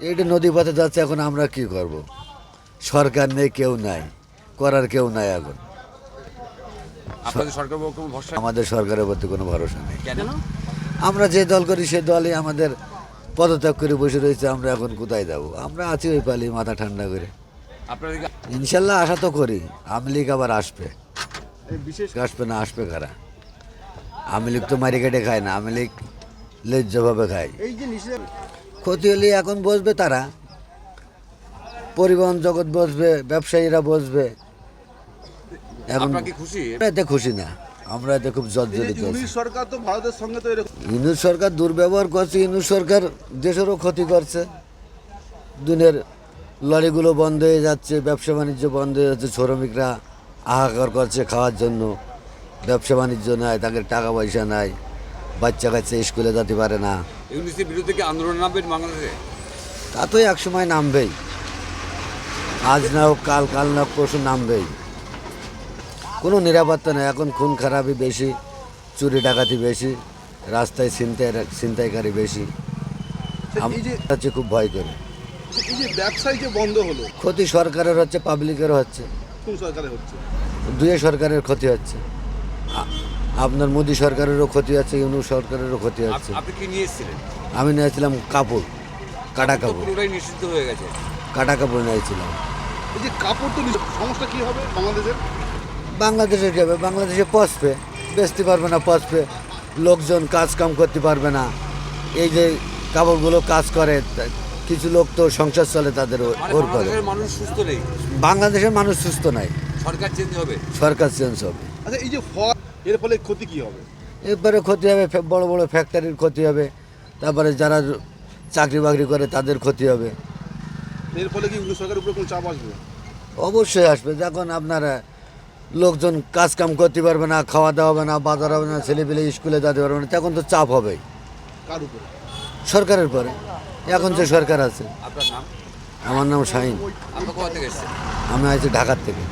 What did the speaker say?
এইটা নদী পথে যাচ্ছে এখন আমরা কি করব? সরকার নেই কেউ নাই। করার কেউ নাই এখন। আপনাদের সরকার কোনো ভরসা? আমাদের সরকারের প্রতি কোনো ভরসা নেই। আমরা যে দল করি সে দলই আমাদের পদত্যাগ করে বসে রয়েছে আমরা এখন কোথায় যাব? আমরা আছি ওই পালি মাথা ঠান্ডা করে। ইনশাল্লাহ আশা তো করি আওয়ামী লীগ আবার আসবে। আসবে না আসবে কারা? আওয়ামী লীগ তো মারি কেটে খায় না আওয়ামী লীগ লেজ্জভাবে খায়। এই যে নিষেধ ক্ষতি হলে এখন বসবে তারা। পরিবহন জগৎ বসবে ব্যবসায়ীরা বসবে। এখন খুশি? এতে খুশি না। আমরা এতে খুব জর্জরিত সরকার তো ভারতের সঙ্গে তো সরকার দুর্ব্যবহার করছে ইউনুস সরকার দেশেরও ক্ষতি করছে। দুনের লরিগুলো বন্ধ হয়ে যাচ্ছে ব্যবসা বাণিজ্য বন্ধ হয়ে যাচ্ছে শ্রমিকরা হাহাকার করছে খাওয়ার জন্য। ব্যবসা বাণিজ্য নাই তাদের টাকা পয়সা নাই। বাচ্চা কাচ্চা স্কুলে যেতে পারে না। ইউনিসের বিরুদ্ধে কি আন্দোলন নামবেন বাংলাদেশে? তা তো এক সময় নামবেই। আজ না হোক কাল কাল না হোক পরশু নামবেই। কোনো নিরাপত্তা নেই এখন খুন খারাপই বেশি চুরি ডাকাতি বেশি রাস্তায় ছিনতাই ছিনতাইকারী বেশি। এই যে আমার হচ্ছে খুব ভয় করে। এই যে ব্যবসায় যে বন্ধ হলো ক্ষতি সরকারের হচ্ছে পাবলিকেরও হচ্ছে। কোন সরকারে হচ্ছে? দুয়ে সরকারের ক্ষতি হচ্ছে। আপনার মোদী সরকারেরও ক্ষতি হচ্ছে ইউনু সরকারেরও ক্ষতি আপনি কি নিয়ে আমি নিয়েছিলাম কাপড় কাটা কাপড় পুরোটাই নিষিদ্ধ হয়ে গেছে। কাটা কাপড় নিয়েছিলাম এই যে কাপড় তো সমস্যা কি হবে বাংলাদেশের? বাংলাদেশে কী হবে? বাংলাদেশে পচবে বেচতে পারবে না পচবে লোকজন কাজ কাম করতে পারবে না। এই যে কাপড়গুলো কাজ করে কিছু লোক তো সংসার চলে তাদের মানে ওর করে। বাংলাদেশের মানুষ সুস্থ নেই। বাংলাদেশের মানুষ সুস্থ নাই। সরকার চেঞ্জ হবে। সরকার চেঞ্জ হবে। আচ্ছা এই যে এর ফলে ক্ষতি কি হবে? এরপরে ক্ষতি হবে বড় বড় ফ্যাক্টরির ক্ষতি হবে তারপরে যারা চাকরি বাকরি করে তাদের ক্ষতি হবে। এর ফলে কি সরকারের উপরে কোনো চাপ আসবে? অবশ্যই আসবে। যখন আপনারা লোকজন কাজ কাম করতে পারবে না খাওয়া দাওয়া হবে না বাজার হবে না ছেলেপিলে স্কুলে যেতে পারবে না তখন তো চাপ হবেই। কার উপরে? সরকারের পরে এখন যে সরকার আছে। আপনার নাম? আমার নাম শাহিন। আমি আছি ঢাকার থেকে।